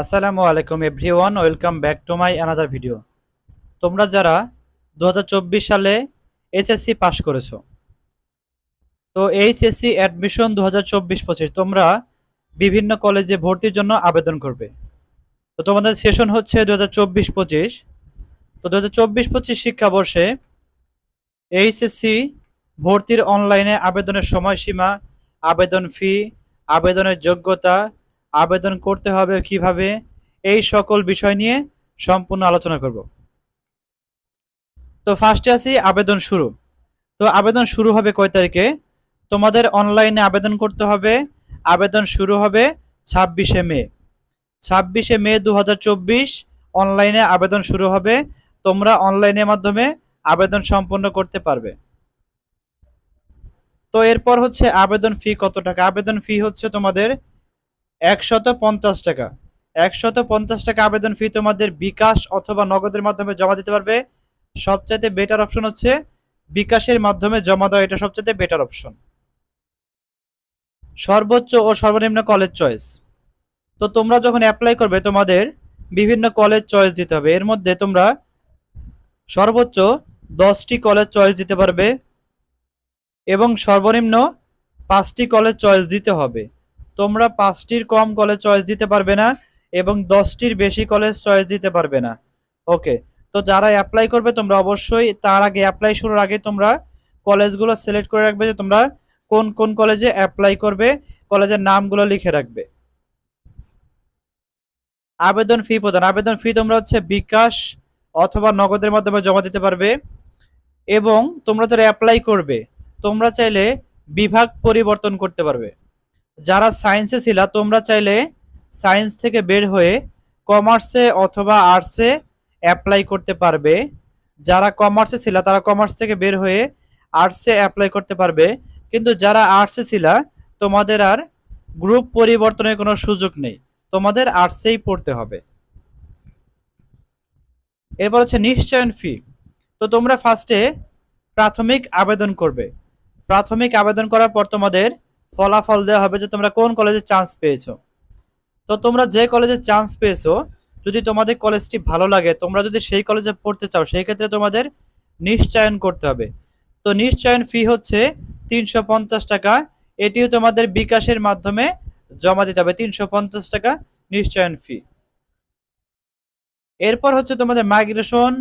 আসসালামু আলাইকুম everyone, welcome back to my another video. তোমরা যারা দু হাজার চব্বিশ সালে এইচএসসি পাশ করেছ, তো এইচএসসি অ্যাডমিশন দু হাজার চব্বিশ পঁচিশ, তোমরা বিভিন্ন কলেজে ভর্তির জন্য আবেদন করবে। তো তোমাদের সেশন হচ্ছে দু হাজার চব্বিশ পঁচিশ। তো দু হাজার চব্বিশ পঁচিশ শিক্ষাবর্ষে এইচএসসি ভর্তির অনলাইনে আবেদনের সময়সীমা, আবেদন ফি আবেদনের যোগ্যতা আবেদন করতে হবে কীভাবে? এই সকল বিষয় নিয়ে সম্পূর্ণ আলোচনা করব। তো ফার্স্টে আসি আবেদন শুরু। তো আবেদন শুরু হবে কয় তারিখে? তোমাদের অনলাইনে আবেদন করতে হবে। আবেদন শুরু হবে ছাব্বিশে মে। ছাব্বিশে মে দু হাজার চব্বিশ অনলাইনে আবেদন শুরু হবে। তোমরা অনলাইনের মাধ্যমে আবেদন সম্পন্ন করতে পারবে। তো এরপর হচ্ছে আবেদন ফি কত টাকা? আবেদন ফি হচ্ছে তোমাদের একশত পঞ্চাশ টাকা। একশত পঞ্চাশ টাকা আবেদন ফি তোমাদের বিকাশ অথবা নগদের মাধ্যমে জমা দিতে পারবে। সবচাইতে বেটার অপশন হচ্ছে বিকাশের মাধ্যমে জমা দেওয়া। এটা সবচাইতে বেটার অপশন সর্বোচ্চ ও সর্বনিম্ন কলেজ চয়েস তো তোমরা যখন অ্যাপ্লাই করবে, তোমাদের বিভিন্ন কলেজ চয়েস দিতে হবে। এর মধ্যে তোমরা সর্বোচ্চ দশটি কলেজ চয়েস দিতে পারবে এবং সর্বনিম্ন পাঁচটি কলেজ চয়েস দিতে হবে। তোমরা পাঁচটির কম কলেজ চয়েস দিতে পারবে না এবং দশটির বেশি কলেজ চয়েস দিতে পারবে না। ওকে তো যারা অ্যাপ্লাই করবে তোমরা অবশ্যই তার আগে অ্যাপ্লাই শুরুর আগে তোমরা কলেজগুলো সিলেক্ট করে রাখবে যে তোমরা কোন কোন কলেজে অ্যাপ্লাই করবে কলেজের নামগুলো লিখে রাখবে। আবেদন ফি প্রদান। আবেদন ফি তোমরা হচ্ছে বিকাশ অথবা নগদের মাধ্যমে জমা দিতে পারবে এবং তোমরা যারা অ্যাপ্লাই করবে, তোমরা চাইলে বিভাগ পরিবর্তন করতে পারবে। যারা সায়েন্সে ছিলা, তোমরা চাইলে সায়েন্স থেকে বের হয়ে কমার্সে অথবা আর্টসে অ্যাপ্লাই করতে পারবে। যারা কমার্সে ছিলা, তারা কমার্স থেকে বের হয়ে আর্টসে অ্যাপ্লাই করতে পারবে। কিন্তু যারা আর্টসে ছিলা, তোমাদের আর গ্রুপ পরিবর্তনের কোনো সুযোগ নেই। তোমাদের আর্টসেই পড়তে হবে। এরপর হচ্ছে নিশ্চয়ন ফি তো তোমরা ফার্স্টে প্রাথমিক আবেদন করবে। প্রাথমিক আবেদন করার পর তোমাদের ফলাফল দেওয়া হবে যে তোমরা কোন কলেজে চান্স পেয়েছ। তো তোমরা যে কলেজে চান্স পেয়েছ, যদি তোমাদের কলেজটি ভালো লাগে, তোমরা যদি সেই কলেজে পড়তে চাও, সেই ক্ষেত্রে তোমাদের নিশ্চয়ন করতে হবে। তো নিশ্চয়ন ফি হচ্ছে তিনশো পঞ্চাশ টাকা, এটিও তোমাদের বিকাশের মাধ্যমে জমা দিতে হবে, তিনশো পঞ্চাশ টাকা নিশ্চয়ন ফি এরপর হচ্ছে তোমাদের মাইগ্রেশন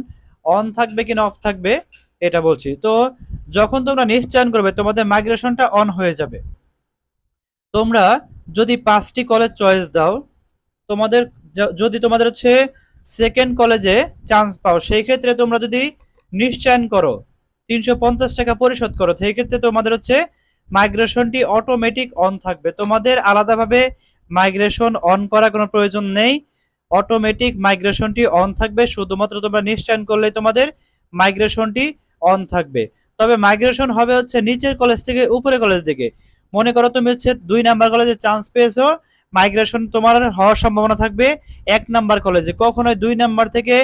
অন থাকবে কিনা অফ থাকবে, এটা বলছি। তো যখন তোমরা নিশ্চয়ন করবে, তোমাদের মাইগ্রেশনটা অন হয়ে যাবে। তোমরা যদি পাঁচটি কলেজ চয়েস দাও, তোমাদের যদি তোমাদের হচ্ছে সেকেন্ড কলেজে চান্স পাও, সেই ক্ষেত্রে তোমরা যদি নিশ্চয়ন করো, তিনশো পঞ্চাশ টাকা পরিশোধ করো, সেই ক্ষেত্রে তোমাদের হচ্ছে মাইগ্রেশনটি অটোমেটিক অন থাকবে। তোমাদের আলাদাভাবে মাইগ্রেশন অন করা কোনো প্রয়োজন নেই। অটোমেটিক মাইগ্রেশনটি অন থাকবে, শুধুমাত্র তোমরা নিশ্চয়ন করলে তোমাদের মাইগ্রেশনটি অন থাকবে। তবে মাইগ্রেশন হবে হচ্ছে নিচের কলেজ থেকে উপরে কলেজ দিকে। মনে করো তুমি হচ্ছে দুই নাম্বার কলেজে চান্স পেয়েছ মাইগ্রেশন তোমার হওয়ার সম্ভাবনা থাকবে এক নাম্বার কলেজে কখনোই দুই নাম্বার থেকে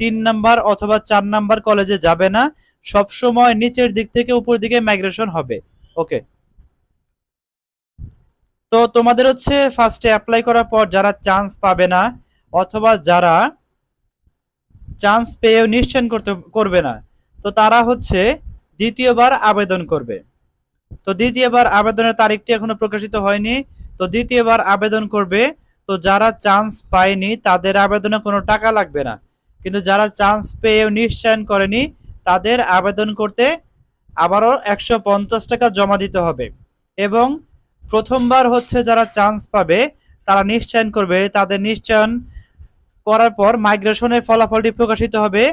তিন নাম্বার অথবা চার নাম্বার কলেজে যাবে না। সব সময় নিচের দিক থেকে উপর দিকে মাইগ্রেশন হবে। ওকে তো তোমাদের হচ্ছে ফার্স্টে অ্যাপ্লাই করার পর যারা চান্স পাবে না, অথবা যারা চান্স পেয়েও নিশ্চয়ন করতে, করবে না, তো তারা হচ্ছে দ্বিতীয়বার আবেদন করবে। তো দ্বিতীয়বার আবেদনের তারিখটি এখনও প্রকাশিত হয়নি। তো দ্বিতীয়বার আবেদন করবে। তো যারা চান্স পায়নি, তাদের আবেদনে কোনো টাকা লাগবে না। কিন্তু যারা চান্স পেয়েও নিশ্চয়ন করেনি, তাদের আবেদন করতে আবারও একশো পঞ্চাশ টাকা জমা দিতে হবে। এবং প্রথমবার হচ্ছে যারা চান্স পাবে, তারা নিশ্চয়ন করবে। তাদের নিশ্চয়ন করার পর মাইগ্রেশনের ফলাফলটি প্রকাশিত হবে।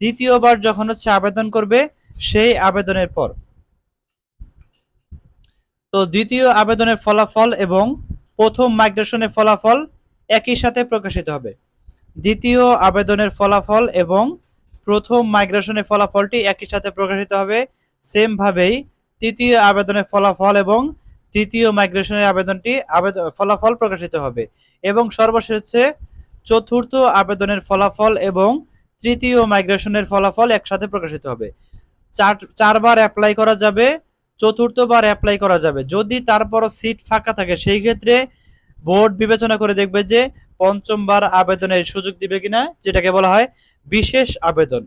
দ্বিতীয়বার যখন হচ্ছে আবেদন করবে, সেই আবেদনের পর। তো দ্বিতীয় আবেদনের ফলাফল এবং প্রথম মাইগ্রেশনের ফলাফল একই সাথে প্রকাশিত হবে। দ্বিতীয় আবেদনের ফলাফল এবং প্রথম মাইগ্রেশনের ফলাফলটি একই সাথে প্রকাশিত হবে। সেম ভাবেই তৃতীয় আবেদনের ফলাফল এবং তৃতীয় মাইগ্রেশনের আবেদনটি আবেদন ফলাফল প্রকাশিত হবে এবং সর্বশেষ হচ্ছে চতুর্থ আবেদনের ফলাফল এবং তৃতীয় মাইগ্রেশনের ফলাফল একসাথে প্রকাশিত হবে। চার, চারবার অ্যাপ্লাই করা যাবে চতুর্থবার অ্যাপ্লাই করা যাবে। যদি তারপরও সিট ফাঁকা থাকে, সেই ক্ষেত্রে বোর্ড বিবেচনা করে দেখবে যে পঞ্চমবার আবেদনের সুযোগ দিবে কিনা, যেটাকে বলা হয় বিশেষ আবেদন।